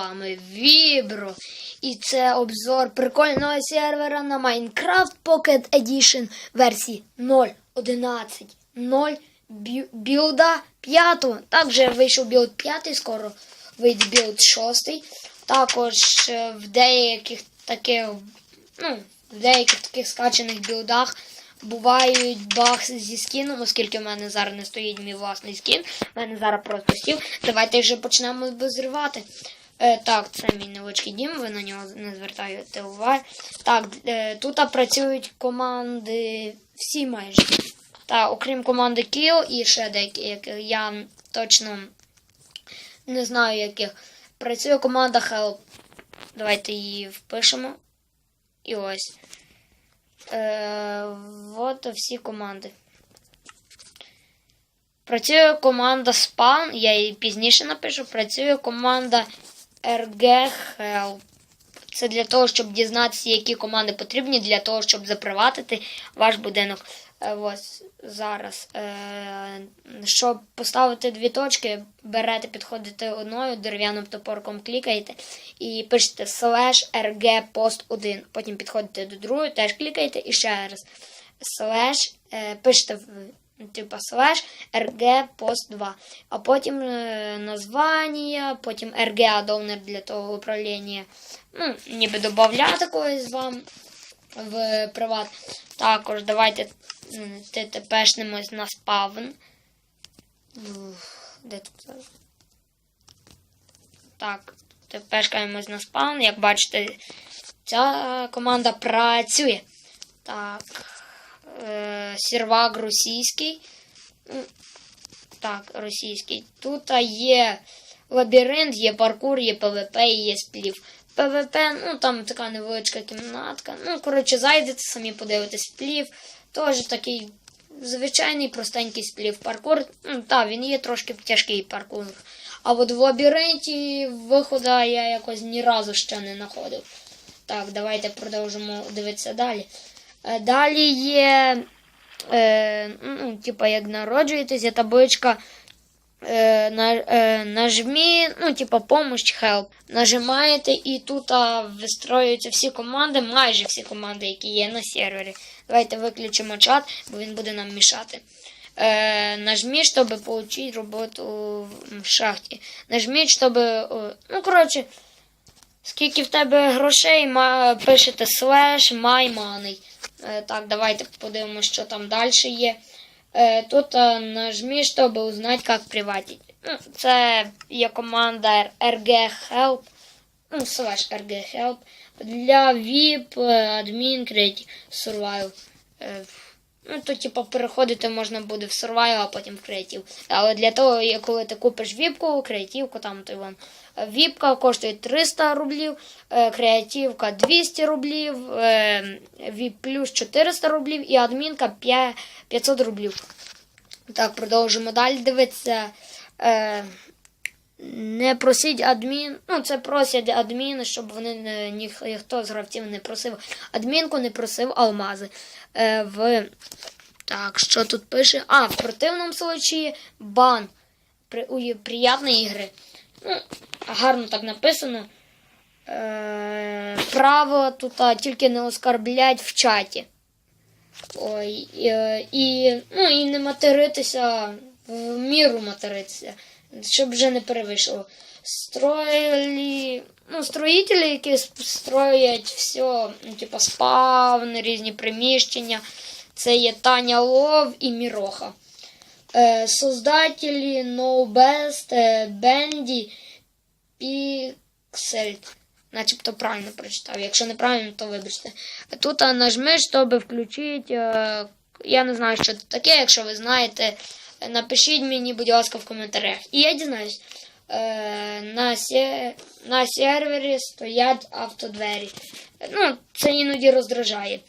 вами Вібро. І це обзор прикольного сервера на Minecraft Pocket Edition версії 0.11.0 бі- білда 5. Також вийшов білд 5, скоро вийде білд 6. Також е, в деяких таких, ну, в деяких таких скачаних білдах бувають баги зі скіном, оскільки в мене зараз не стоїть мій власний скін. В мене зараз просто стіл. Давайте вже почнемо обозрівати. Е, так, це мій невеличкий дім, ви на нього не звертаєте уваги. Так, е, тут працюють команди всі майже. Та, окрім команди Kill і ще деякі, як я точно не знаю яких. Працює команда Help. Давайте її впишемо. І ось. Е, от всі команди. Працює команда Spawn, я її пізніше напишу. Працює команда RG Help. Це для того, щоб дізнатися, які команди потрібні, для того, щоб заприватити ваш будинок. Е, Ось зараз. Е, щоб поставити дві точки, берете, підходите одною дерев'яним топорком, клікаєте і пишете slash rg post 1. Потім підходите до другої, теж клікаєте і ще раз. Е, пишете типа slash rg post 2. А потім е, названня, потім rg adowner для того управління. Ну, ніби додати когось вам в приват. Також давайте м, ТТПшнимось на спавн. Де тут? Так, ТПшкаємось на спавн. Як бачите, ця команда працює. Так. Е, сервак російський. Так, російський. Тут є лабіринт, є паркур, є ПВП і є сплів. ПВП, ну там така невеличка кімнатка. Ну, коротше, зайдете, самі подивитесь сплів. Теж такий звичайний простенький сплів. Паркур. Ну, так, він є трошки тяжкий паркур. А от в лабіринті виходу я якось ні разу ще не знаходив. Так, давайте продовжимо дивитися далі. Е, Далі є, е, ну, типа, як народжуєтесь, є табличка е, на, е, нажмі, ну, типа, помощь, help. Нажимаєте і тут вистроюються всі команди, майже всі команди, які є на сервері. Давайте виключимо чат, бо він буде нам мішати. Е, нажміть, щоб отримати роботу в шахті. Нажміть, щоб. Ну, коротше, скільки в тебе грошей, пишете слеш my money. Е, так, давайте подивимося, що там далі є. Е, тут е, нажмі, щоб узнати, як приватити. Ну, це є команда RG Help. Ну, slash RG Help. Для VIP, admin, create survival. Ну, то, типу, переходити можна буде в survival, а потім в креатив. Але для того, коли ти купиш віпку, креативку, там то вон. е, Віпка коштує 300 рублів, е, креативка 200 рублів, е, віп плюс 400 рублів і адмінка 500 рублів. Так, продовжимо далі дивитися. Не просіть адмін. Ну, це просять адміни, щоб вони не, ніх, ніхто з гравців не просив адмінку, не просив алмази. Е, в... Так, що тут пише? А, в противному случаї бан. При, у, приятної ігри. Ну, гарно так написано. Е, право тут а, тільки не оскарблять в чаті. Ой, е, і, ну, і не материтися, в міру материтися, щоб вже не перевищило. Строїлі, ну, строїтелі, які строять все, ну, типу спавни, різні приміщення. Це є Таня Лов і Міроха. Е, создателі NoBest, е, Бенді, Pixel. Начебто правильно прочитав. Якщо неправильно, то вибачте. Тут а, нажми, щоб включити. Е, я не знаю, що це таке. Якщо ви знаєте, е, напишіть мені, будь ласка, в коментарях. І я дізнаюсь. Е, на, се, на сервері стоять автодвері. Ну, це іноді роздражає.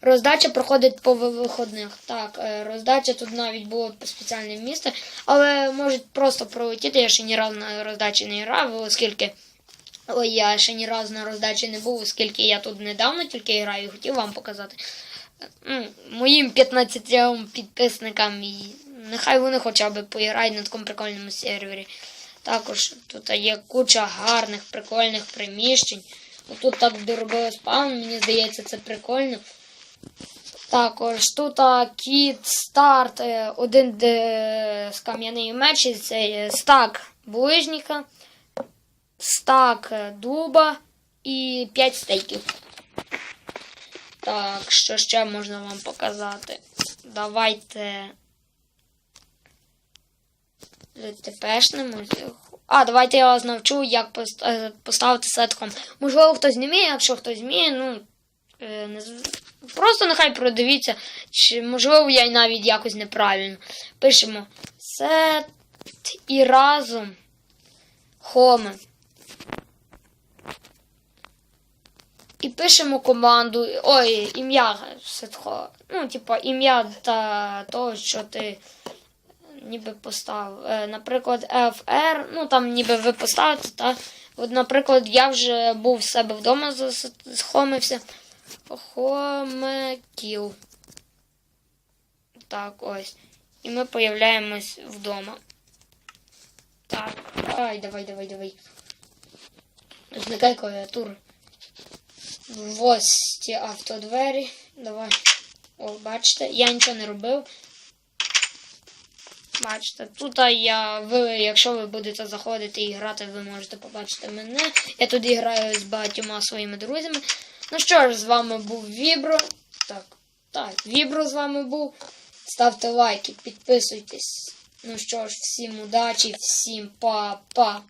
Роздача проходить по ви- виходних. Так, е, роздача тут навіть було спеціальне місце, але можуть просто пролетіти. Я ще ні разу на роздачі не грав, оскільки. Ой, я ще ні разу на роздачі не був, оскільки я тут недавно тільки граю хотів вам показати. Моїм 15 підписникам, нехай вони хоча б поіграють на такому прикольному сервері. Також тут є куча гарних, прикольних приміщень. Тут так де робили спаун, мені здається, це прикольно. Також тут кіт, старт, е, один де з кам'яний меч, це є стак булижника, стак е, дуба і 5 стейків. Так, що ще можна вам показати? Давайте. ТПшнемо. А, давайте я вас навчу, як е, поставити сетком. Можливо, хтось не якщо хтось вміє, ну. е. Просто нехай продивіться, чи можливо я навіть якось неправильно. Пишемо сет і разом хоме. І пишемо команду. Ой, ім'я сетхо. Ну, типа, ім'я та того, що ти ніби поставив. Е, наприклад, FR, ну там ніби ви поставите, та. От, наприклад, я вже був в себе вдома, схомився. Хомекіл. Так, ось. І ми появляємось вдома. Так. Ай, давай, давай, давай. Зникай клавіатура. Ось ті автодвері. Давай. О, бачите, я нічого не робив. Бачите, тут я, ви, якщо ви будете заходити і грати, ви можете побачити мене. Я тут граю з багатьома своїми друзями. Ну що ж, з вами був Вібро. Так, так, Вібро з вами був. Ставте лайки, підписуйтесь. Ну що ж, всім удачі, всім па-па.